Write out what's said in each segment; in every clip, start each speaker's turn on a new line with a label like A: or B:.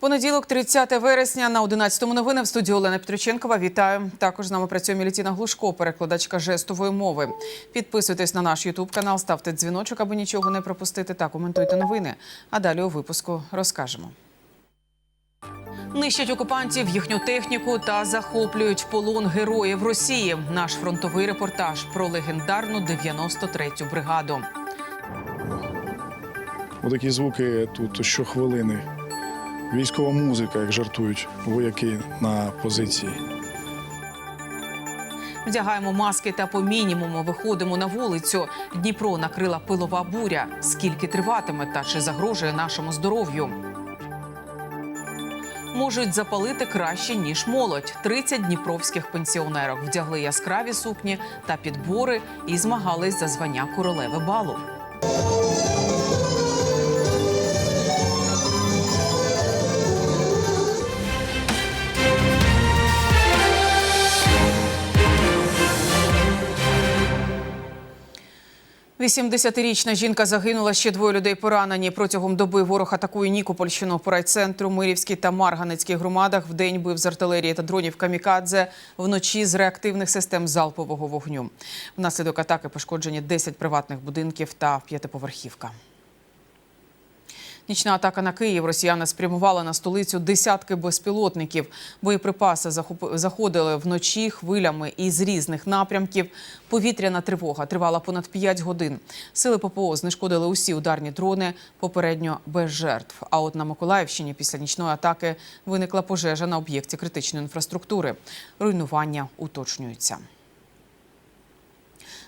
A: Понеділок, 30 вересня, на 11-му новини в студії Олена Петриченкова. Вітаю. Також з нами працює Мілітіна Глушко, перекладачка жестової мови. Підписуйтесь на наш Ютуб канал, ставте дзвіночок, аби нічого не пропустити та коментуйте новини. А далі у випуску розкажемо. Нищать окупантів їхню техніку та захоплюють полон героїв Росії. Наш фронтовий репортаж про легендарну 93-ю бригаду.
B: Отакі звуки тут щохвилини. Військова музика, як жартують вояки на позиції.
A: Вдягаємо маски та по мінімуму виходимо на вулицю. Дніпро накрила пилова буря. Скільки триватиме та чи загрожує нашому здоров'ю? Можуть запалити краще ніж молодь. 30 дніпровських пенсіонерок вдягли яскраві сукні та підбори і змагались за звання королеви балу. – 80-річна жінка загинула, ще двоє людей поранені. Протягом доби ворог атакує Нікопольщину по райцентру, Мирівській та Марганецькій громадах. Вдень бив з артилерії та дронів камікадзе, вночі з реактивних систем залпового вогню. Внаслідок атаки пошкоджені 10 приватних будинків та п'ятиповерхівка. Нічна атака на Київ. Росіяни спрямували на столицю десятки безпілотників. Боєприпаси заходили вночі хвилями із різних напрямків. Повітряна тривога тривала понад 5 годин. Сили ППО знешкодили усі ударні дрони, попередньо без жертв. А от на Миколаївщині після нічної атаки виникла пожежа на об'єкті критичної інфраструктури. Руйнування уточнюються.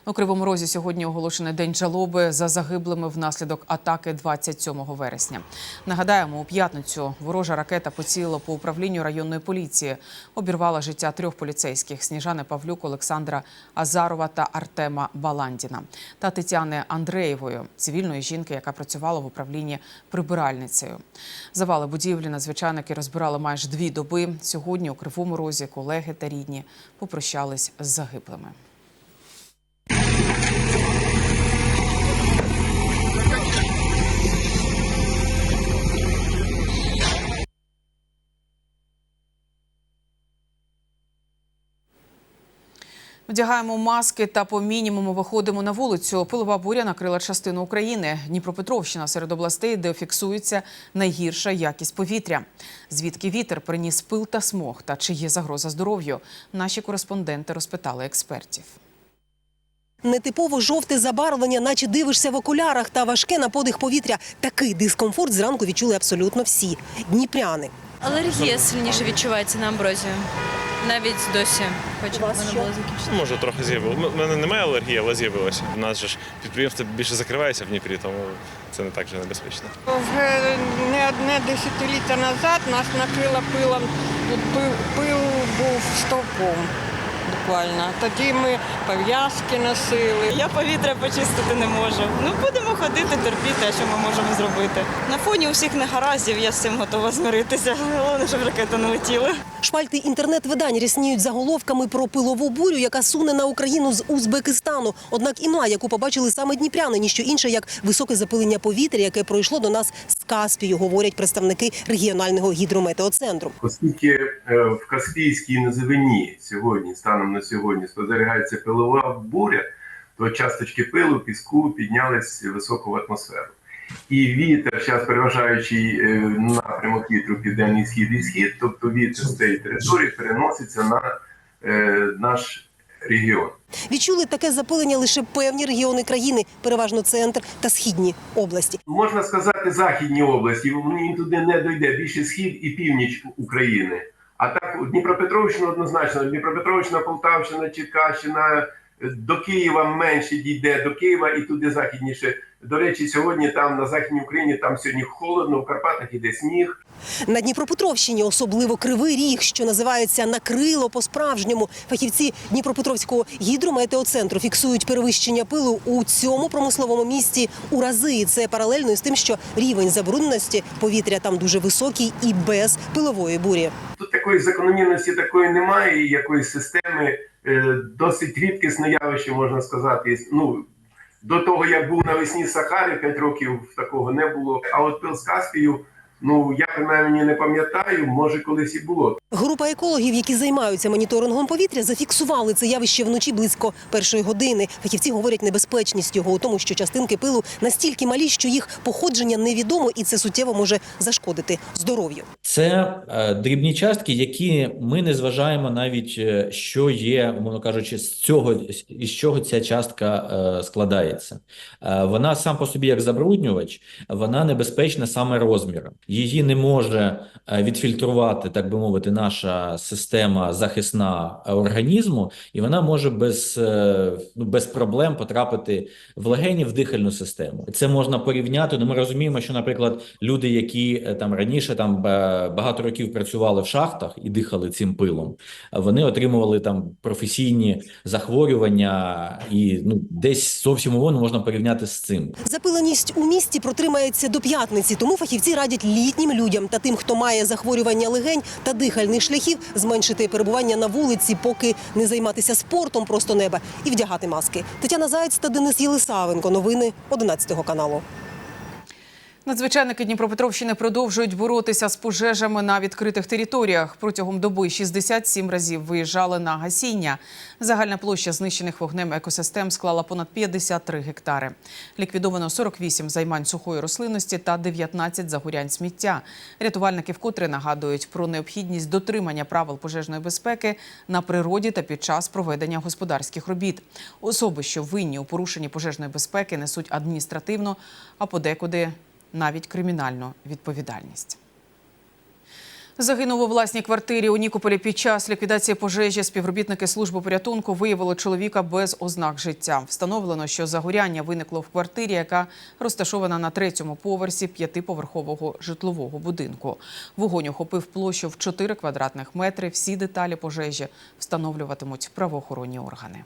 A: У Кривому Розі сьогодні оголошений день жалоби за загиблими внаслідок атаки 27 вересня. Нагадаємо, у п'ятницю ворожа ракета поцілила по управлінню районної поліції, обірвала життя трьох поліцейських: Сніжани Павлюк, Олександра Азарова та Артема Баландіна та Тетяни Андреєвої, цивільної жінки, яка працювала в управлінні прибиральницею. Завали будівлі надзвичайники розбирали майже дві доби. Сьогодні у Кривому Розі колеги та рідні попрощались з загиблими. Вдягаємо маски та по мінімуму виходимо на вулицю. Пилова буря накрила частину України. Дніпропетровщина серед областей, де фіксується найгірша якість повітря. Звідки вітер приніс пил та смог та чи є загроза здоров'ю? Наші кореспонденти розпитали експертів.
C: Нетипово жовте забарвлення, наче дивишся в окулярах та важке на подих повітря. Такий дискомфорт зранку відчули абсолютно всі дніпряни.
D: Алергія сильніше відчувається на амброзію. Навіть досі, хоч вона не була закінчена.
E: Може, трохи з'явилося. У мене немає алергії, але з'явилося. У нас же ж підприємство більше закривається в Дніпрі, тому це не так же небезпечно.
F: Вже не одне десятиліття назад нас накрило пилом. Пил, пил був стовпом буквально. Тоді ми пов'язки носили.
G: Я повітря почистити не можу. Ну будемо ходити, терпіти, а що ми можемо зробити. На фоні усіх негараздів я з цим готова змиритися. Головне, щоб ракета не летіла.
C: Шпальти інтернет-видань рісніють заголовками про пилову бурю, яка суне на Україну з Узбекистану. Однак імла, яку побачили саме дніпряни, ніщо інше, як високе запилення повітря, яке пройшло до нас з Каспію, говорять представники регіонального гідрометеоцентру.
H: Оскільки е, в Каспійській низовині сьогодні, станом на сьогодні, спостерігається пилова буря, то часточки пилу, піску піднялись високо в атмосферу. І вітер, зараз переважаючий е, напрямок вітру південний схід і схід, тобто вітер з цієї території переноситься на е, наш регіон.
C: Відчули таке запилення лише певні регіони країни, переважно центр та східні області.
H: Можна сказати, західні області, він туди не дойде більше схід і північ України. А так Дніпропетровщина однозначно, Дніпропетровщина, Полтавщина, Черкащина, до Києва менше дійде, до Києва і туди західніше. До речі, сьогодні там на Західній Україні там сьогодні холодно, в Карпатах іде сніг.
C: На Дніпропетровщині особливо кривий ріг, що називається накрило по-справжньому. Фахівці Дніпропетровського гідрометеоцентру фіксують перевищення пилу у цьому промисловому місті у рази. І Це паралельно із тим, що рівень забрудненості повітря там дуже високий і без пилової бурі.
H: Тут такої закономірності такої немає, якоїсь системи досить рідкісне явище, можна сказати. Ну до того як був навесні Сахари 5 років такого не було. А от пил з Каспію Ну я принаймні не пам'ятаю, може колись і було.
C: Група екологів, які займаються моніторингом повітря, зафіксували це явище вночі близько першої години. Фахівці говорять, небезпечність його у тому, що частинки пилу настільки малі, що їх походження невідомо, і це суттєво може зашкодити здоров'ю.
I: Це е, дрібні частки, які ми не зважаємо навіть, е, що є, умовно кажучи, з цього із чого ця частка е, складається. Е, вона сам по собі як забруднювач, вона небезпечна саме розміром. Її не може е, відфільтрувати, так би мовити, наша система захисна організму, і вона може без, е, ну, без проблем потрапити в легені, в дихальну систему. Це можна порівняти. Ну, ми розуміємо, що, наприклад, люди, які е, там раніше там багато років працювали в шахтах і дихали цим пилом, вони отримували там професійні захворювання, і ну десь зовсім воно можна порівняти з цим.
C: Запиленість у місті протримається до п'ятниці, тому фахівці радять літнім людям та тим, хто має захворювання легень та дихальних шляхів, зменшити перебування на вулиці, поки не займатися спортом просто неба і вдягати маски. Тетяна Заєць та Денис Єлисавенко. Новини 11 каналу.
A: Надзвичайники Дніпропетровщини продовжують боротися з пожежами на відкритих територіях. Протягом доби 67 разів виїжджали на гасіння. Загальна площа знищених вогнем екосистем склала понад 53 гектари. Ліквідовано 48 займань сухої рослинності та 19 загорянь сміття. Рятувальники вкотре нагадують про необхідність дотримання правил пожежної безпеки на природі та під час проведення господарських робіт. Особи, що винні у порушенні пожежної безпеки, несуть адміністративну, а подекуди навіть кримінальну відповідальність. Загинув у власній квартирі у Нікополі під час ліквідації пожежі. Співробітники служби порятунку виявили чоловіка без ознак життя. Встановлено, що загоряння виникло в квартирі, яка розташована на третьому поверсі п'ятиповерхового житлового будинку. Вогонь охопив площу в 4 квадратних метри. Всі деталі пожежі встановлюватимуть правоохоронні органи.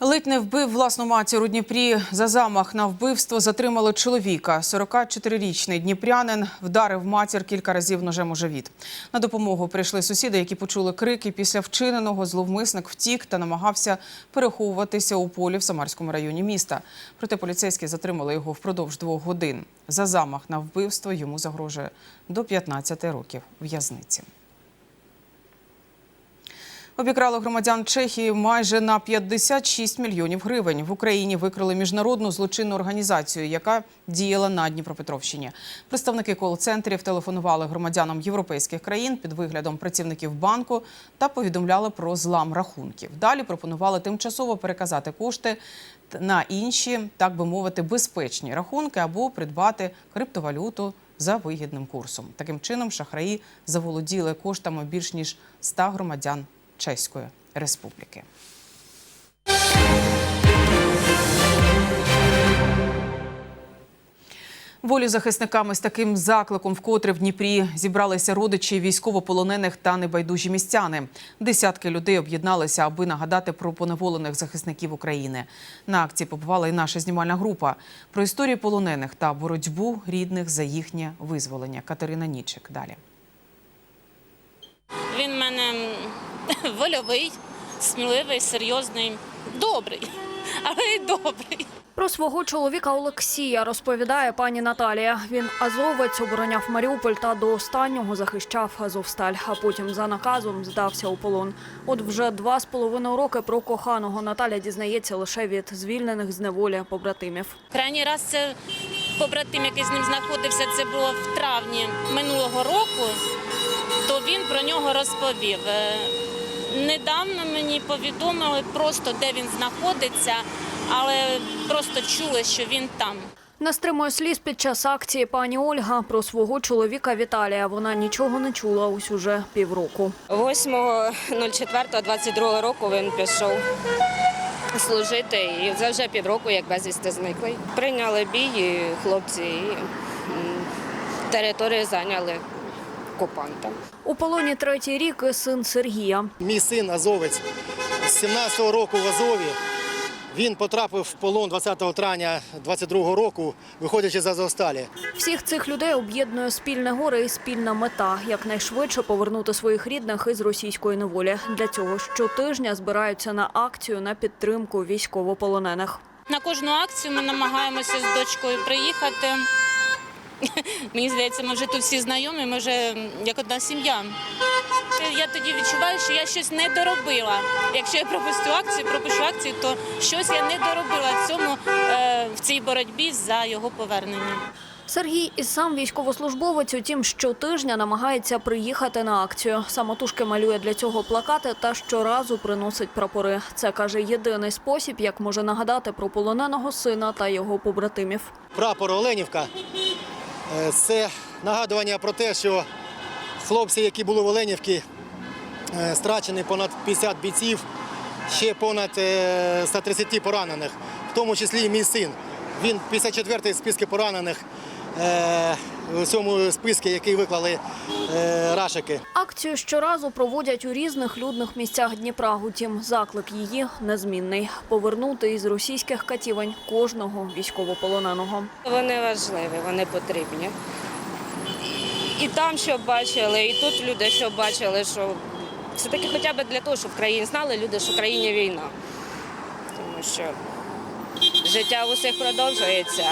A: Ледь не вбив власну матір у Дніпрі. За замах на вбивство затримали чоловіка. 44-річний дніпрянин вдарив матір кілька разів ножем у живіт. На допомогу прийшли сусіди, які почули крики. Після вчиненого зловмисник втік та намагався переховуватися у полі в Самарському районі міста. Проте поліцейські затримали його впродовж двох годин. За замах на вбивство йому загрожує до 15 років в'язниці. Обікрали громадян Чехії майже на 56 мільйонів гривень. В Україні викрили міжнародну злочинну організацію, яка діяла на Дніпропетровщині. Представники кол-центрів телефонували громадянам європейських країн під виглядом працівників банку та повідомляли про злам рахунків. Далі пропонували тимчасово переказати кошти на інші, так би мовити, безпечні рахунки або придбати криптовалюту за вигідним курсом. Таким чином, шахраї заволоділи коштами більш ніж 100 громадян Чеської Республіки. Волю захисниками з таким закликом вкотре в Дніпрі зібралися родичі військовополонених та небайдужі містяни. Десятки людей об'єдналися, аби нагадати про поневолених захисників України. На акції побувала і наша знімальна група про історії полонених та боротьбу рідних за їхнє визволення. Катерина Нічик далі.
J: Він мене вольовий, сміливий, серйозний, добрий, але й добрий.
K: Про свого чоловіка Олексія розповідає пані Наталія. Він азовець обороняв Маріуполь та до останнього захищав Азовсталь, а потім за наказом здався у полон. От вже два з половиною роки про коханого Наталя дізнається лише від звільнених з неволі побратимів.
J: Крайній раз це побратим, який з ним знаходився, це було в травні минулого року, то він про нього розповів. Недавно мені повідомили просто, де він знаходиться, але просто чули, що він там.
K: Не стримує сліз під час акції пані Ольга про свого чоловіка Віталія. Вона нічого не чула ось уже півроку.
L: 8.04.22 року він пішов служити і це вже півроку, як безвісти зниклий. Прийняли бій і хлопці і територію зайняли окупантам.
K: У полоні третій рік син Сергія.
M: Мій син азовець з 17-го року в Азові. Він потрапив в полон 20 травня 22-го року, виходячи з Азовсталі.
K: Всіх цих людей об'єднує спільне горе і спільна мета якнайшвидше повернути своїх рідних із російської неволі. Для цього щотижня збираються на акцію на підтримку військовополонених.
J: На кожну акцію ми намагаємося з дочкою приїхати, Мені здається, ми вже тут всі знайомі, ми вже як одна сім'я. Я тоді відчуваю, що я щось не доробила. Якщо я пропустю акцію, пропущу акцію, то щось я не доробила в цьому е, в цій боротьбі за його повернення.
K: Сергій і сам військовослужбовець, утім, щотижня намагається приїхати на акцію. Самотужки малює для цього плакати та щоразу приносить прапори. Це каже єдиний спосіб, як може нагадати про полоненого сина та його побратимів.
M: Прапор Оленівка це нагадування про те, що хлопці, які були в Оленівці, е, страчені понад 50 бійців, ще понад е, 130 поранених, в тому числі і мій син. Він 54-й в списку поранених е, у цьому списку, який виклали е, рашики.
K: Акцію щоразу проводять у різних людних місцях Дніпра. Утім, заклик її незмінний повернути із російських катівень кожного військовополоненого.
L: Вони важливі, вони потрібні. І там що бачили, і тут люди що бачили, що все-таки хоча б для того, щоб в країні знали люди, що в країні війна. Тому що життя в усіх продовжується.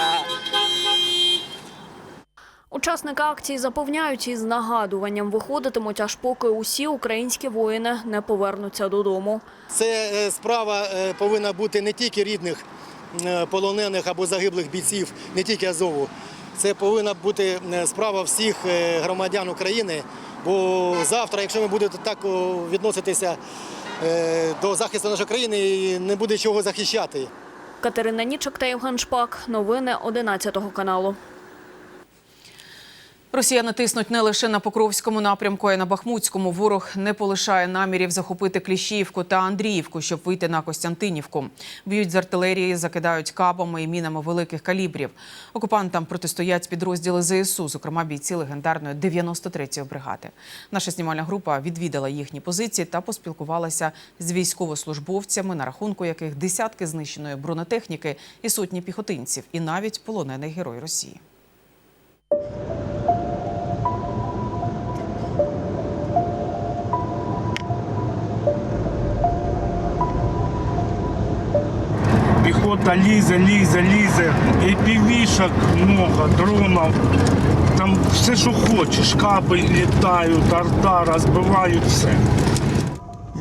K: Учасники акції запевняють, із нагадуванням виходитимуть, аж поки усі українські воїни не повернуться додому.
M: Це е, справа е, повинна бути не тільки рідних е, полонених або загиблих бійців, не тільки Азову. Це повинна бути справа всіх громадян України. Бо завтра, якщо ми будемо так відноситися до захисту нашої країни, не буде чого захищати.
K: Катерина Нічок та Євген Шпак. Новини 11 каналу.
A: Росіяни тиснуть не лише на Покровському напрямку, а й на Бахмутському. Ворог не полишає намірів захопити Кліщіївку та Андріївку, щоб вийти на Костянтинівку. Б'ють з артилерії, закидають кабами і мінами великих калібрів. Окупантам протистоять підрозділи ЗСУ, зокрема бійці легендарної 93-ї бригади. Наша знімальна група відвідала їхні позиції та поспілкувалася з військовослужбовцями, на рахунку яких десятки знищеної бронетехніки і сотні піхотинців, і навіть полонений герой Росії.
N: Піхота лізе, лізе, лізе. І півішок много, дронів. Там все, що хочеш. Каби літають, арта, розбивають все.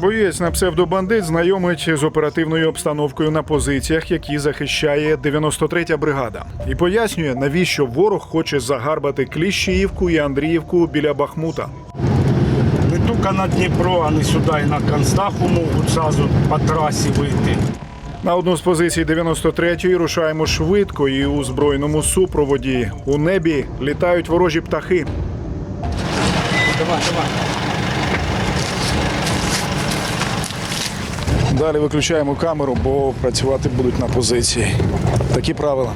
B: Боєць на псевдобандит знайомить з оперативною обстановкою на позиціях, які захищає 93-я бригада, і пояснює, навіщо ворог хоче загарбати Кліщіївку і Андріївку біля Бахмута.
N: Не тільки на Дніпро, а не сюди, і на Констаху можуть зразу по трасі вийти.
B: На одну з позицій 93-ї рушаємо швидко і у збройному супроводі. У небі літають ворожі птахи.
N: Давай, давай.
B: Далі виключаємо камеру, бо працювати будуть на позиції. Такі правила.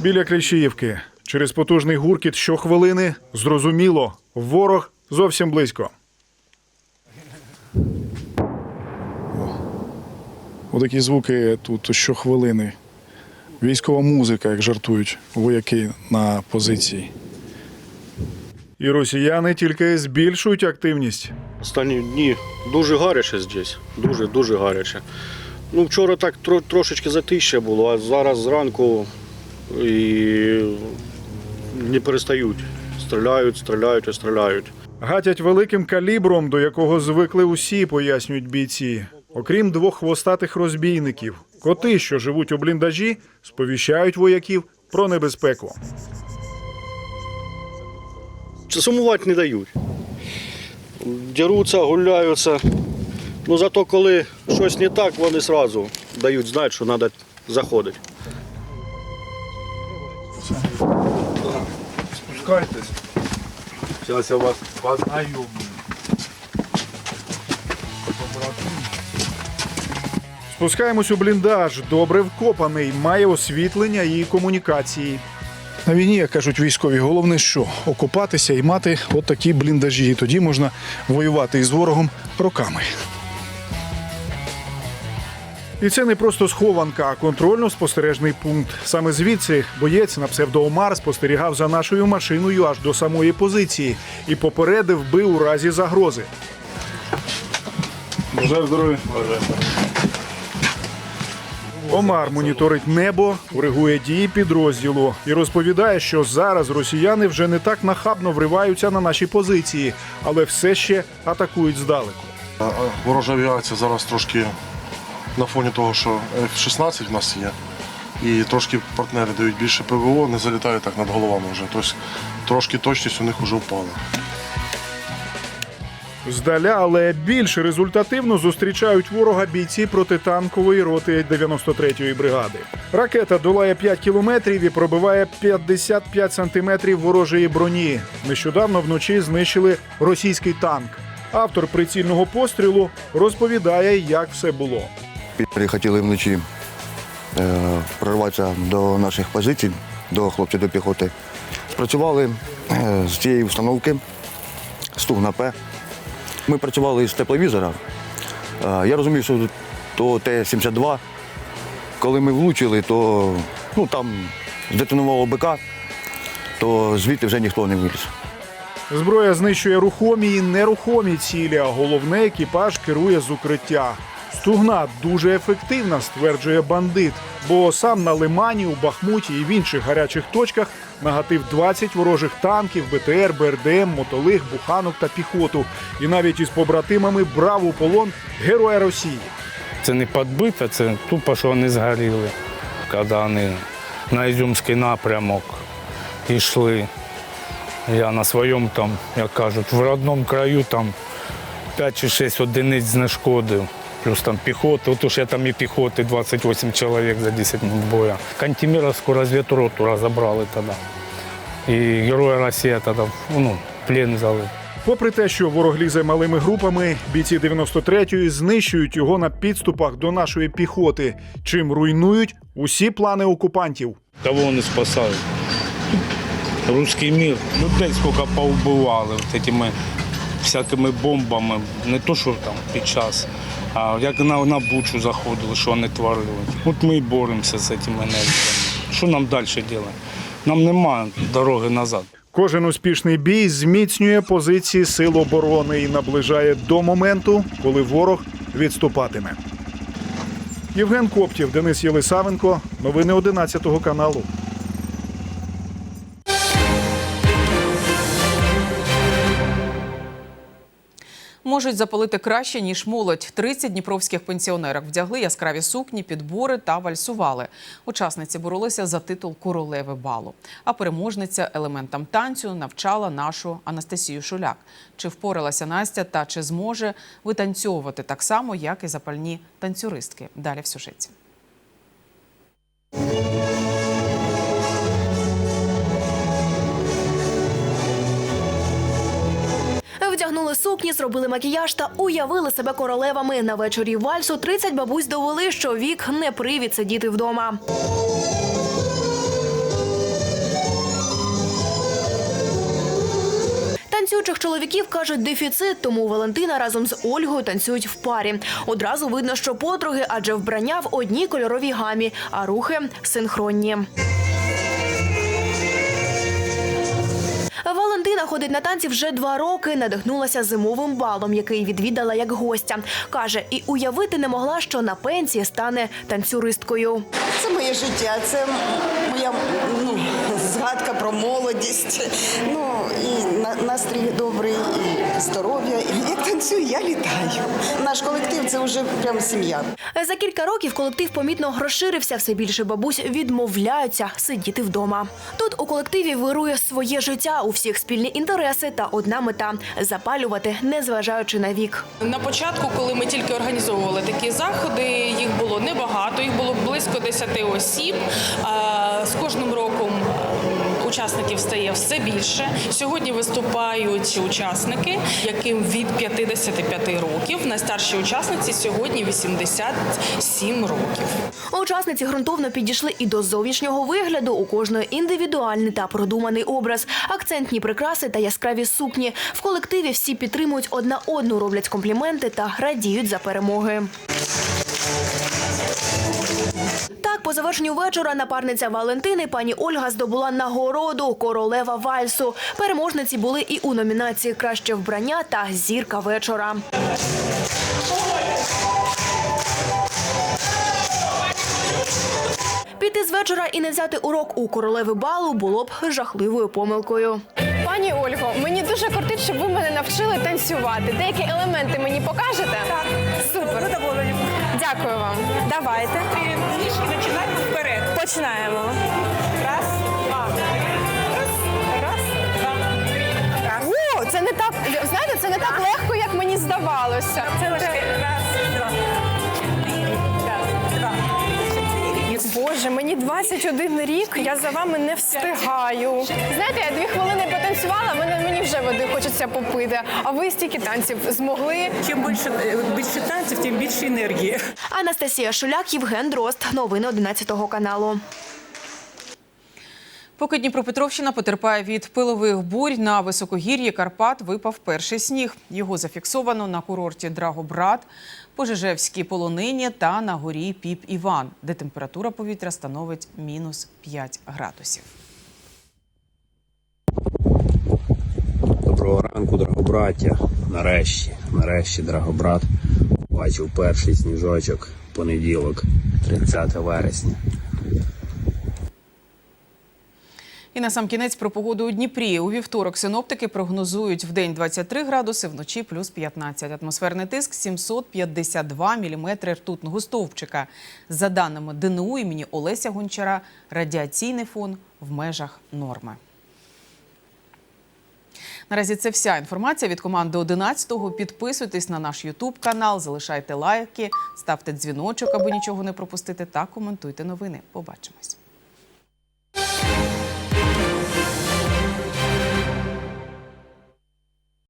B: Біля Кліщіївки. Через потужний гуркіт щохвилини зрозуміло, ворог зовсім близько. Отакі звуки тут щохвилини. Військова музика, як жартують вояки на позиції. І росіяни тільки збільшують активність.
O: Останні дні дуже гаряче здесь. Дуже дуже гаряче. Ну, вчора так тро- трошечки затище було, а зараз зранку і не перестають. Стріляють, стріляють і стріляють.
B: Гатять великим калібром, до якого звикли усі, пояснюють бійці. Окрім двох хвостатих розбійників, коти, що живуть у бліндажі, сповіщають вояків про небезпеку.
O: Сумувати не дають. Дяруться, гуляються. Ну зато коли щось не так, вони одразу дають знати, що треба заходити.
N: Спускайтесь. Зараз я вас познайомлю.
B: Спускаємось у бліндаж, добре вкопаний, має освітлення і комунікації. На війні, як кажуть військові, головне що окупатися і мати от такі бліндажі. І тоді можна воювати із ворогом роками. І це не просто схованка, а контрольно-спостережний пункт. Саме звідси боєць на псевдоомар спостерігав за нашою машиною аж до самої позиції і попередив би у разі загрози.
N: Бажаю здоров'я.
B: Омар моніторить небо, коригує дії підрозділу і розповідає, що зараз росіяни вже не так нахабно вриваються на наші позиції, але все ще атакують здалеку.
P: Ворожа авіація зараз трошки на фоні того, що F-16 в нас є, і трошки партнери дають більше ПВО, не залітають так над головами вже. Тобто трошки точність у них вже впала.
B: Здаля, але більш результативно зустрічають ворога бійці протитанкової роти 93-ї бригади. Ракета долає 5 кілометрів і пробиває 55 сантиметрів ворожої броні. Нещодавно вночі знищили російський танк. Автор прицільного пострілу розповідає, як все було.
Q: Підери хотіли вночі е, прорватися до наших позицій, до хлопців до піхоти. Спрацювали е, з цієї установки Стугна П. Ми працювали з тепловізора. Е, я розумів, що то Т-72. Коли ми влучили, то ну, там здетонувало БК, то звідти вже ніхто не виліз.
B: Зброя знищує рухомі і нерухомі цілі, а головне екіпаж керує з укриття. Стугна дуже ефективна, стверджує бандит, бо сам на Лимані, у Бахмуті і в інших гарячих точках нагатив 20 ворожих танків, БТР, БРДМ, мотолиг, буханок та піхоту. І навіть із побратимами брав у полон героя Росії.
N: Це не підбито, це тупо, що вони згоріли, коли вони на Ізюмський напрямок йшли. Я на своєму там, як кажуть, в родному краю там 5 чи 6 одиниць знешкодив. Плюс там піхоти, отож я там і піхоти, 28 чоловік за 10 минут боя. Кантеміровську розвідроту розібрали тоді. І Героя Росії тоді ну, в плен взяли.
B: Попри те, що ворог лізе малими групами, бійці 93-ї знищують його на підступах до нашої піхоти, чим руйнують усі плани окупантів.
N: Кого вони спасають? Руський мір. Людей скільки повбивали от этими всякими бомбами. Не то, що там під час, а як на, на бучу заходили, що вони творили. От ми і боремося з цими енергіями. Що нам далі робити? Нам немає дороги назад.
B: Кожен успішний бій зміцнює позиції сил оборони і наближає до моменту, коли ворог відступатиме. Євген Коптів, Денис Єлисавенко. Новини 11 каналу.
A: Можуть запалити краще ніж молодь. 30 дніпровських пенсіонерок вдягли яскраві сукні, підбори та вальсували. Учасниці боролися за титул королеви балу. А переможниця елементам танцю навчала нашу Анастасію Шуляк. Чи впоралася Настя та чи зможе витанцьовувати так само, як і запальні танцюристки? Далі в сюжеті.
R: Вдягнули сукні, зробили макіяж та уявили себе королевами. На вечорі вальсу 30 бабусь довели, що вік не привід сидіти вдома. Танцюючих чоловіків кажуть дефіцит, тому Валентина разом з Ольгою танцюють в парі. Одразу видно, що подруги, адже вбрання в одній кольоровій гамі, а рухи синхронні. Валентина ходить на танці вже два роки. Надихнулася зимовим балом, який відвідала як гостя. Каже, і уявити не могла, що на пенсії стане танцюристкою.
S: Це моє життя, це моя ну, згадка про молодість. Ну настрій добрий, і здоров'я. І як танцюю, я літаю. Наш колектив це вже прям сім'я.
R: За кілька років колектив помітно розширився. Все більше бабусь відмовляються сидіти вдома. Тут у колективі вирує своє життя, у всіх спільні інтереси та одна мета запалювати, незважаючи на вік.
T: На початку, коли ми тільки організовували такі заходи, їх було небагато, їх було близько 10 осіб. А З кожним роком учасників стає все більше. Сьогодні виступають учасники, яким від 55 років. Найстаршій учасниці сьогодні 87 років.
R: Учасниці ґрунтовно підійшли і до зовнішнього вигляду. У кожної індивідуальний та продуманий образ, акцентні прикраси та яскраві сукні. В колективі всі підтримують одна одну, роблять компліменти та радіють за перемоги. Так, по завершенню вечора напарниця Валентини пані Ольга здобула нагороду королева вальсу. Переможниці були і у номінації Краще вбрання та зірка вечора. надвечора і не взяти урок у королеви балу було б жахливою помилкою.
U: Пані Ольго, мені дуже кортить, щоб ви мене навчили танцювати. Деякі елементи мені покажете? Так. Супер. Дякую вам. Давайте. Ніжки починаємо вперед. Починаємо. Раз, два. Раз, раз, два. О, це не так. Знаєте, це не так легко, як мені здавалося. Це лише раз, Боже, мені 21 рік, я за вами не встигаю. Знаєте, я дві хвилини потанцювала, мене мені вже води хочеться попити. А ви стільки танців змогли.
V: Чим більше, більше танців, тим більше енергії.
R: Анастасія Шуляк, Євген Дрозд. Новини 11 каналу.
A: Поки Дніпропетровщина потерпає від пилових бурь, на високогір'ї Карпат випав перший сніг. Його зафіксовано на курорті Драгобрат, Пожежевській полонині та на горі Піп Іван, де температура повітря становить мінус 5 градусів.
W: Доброго ранку, драгобраття. Нарешті, нарешті, драгобрат бачив перший сніжочок понеділок, 30 вересня.
A: І на сам кінець про погоду у Дніпрі. У вівторок синоптики прогнозують в день 23 градуси, вночі плюс 15. Атмосферний тиск 752 міліметри ртутного стовпчика. За даними ДНУ імені Олеся Гончара, радіаційний фон в межах норми. Наразі це вся інформація від команди 11-го. Підписуйтесь на наш Ютуб канал, залишайте лайки, ставте дзвіночок, аби нічого не пропустити, та коментуйте новини. Побачимось.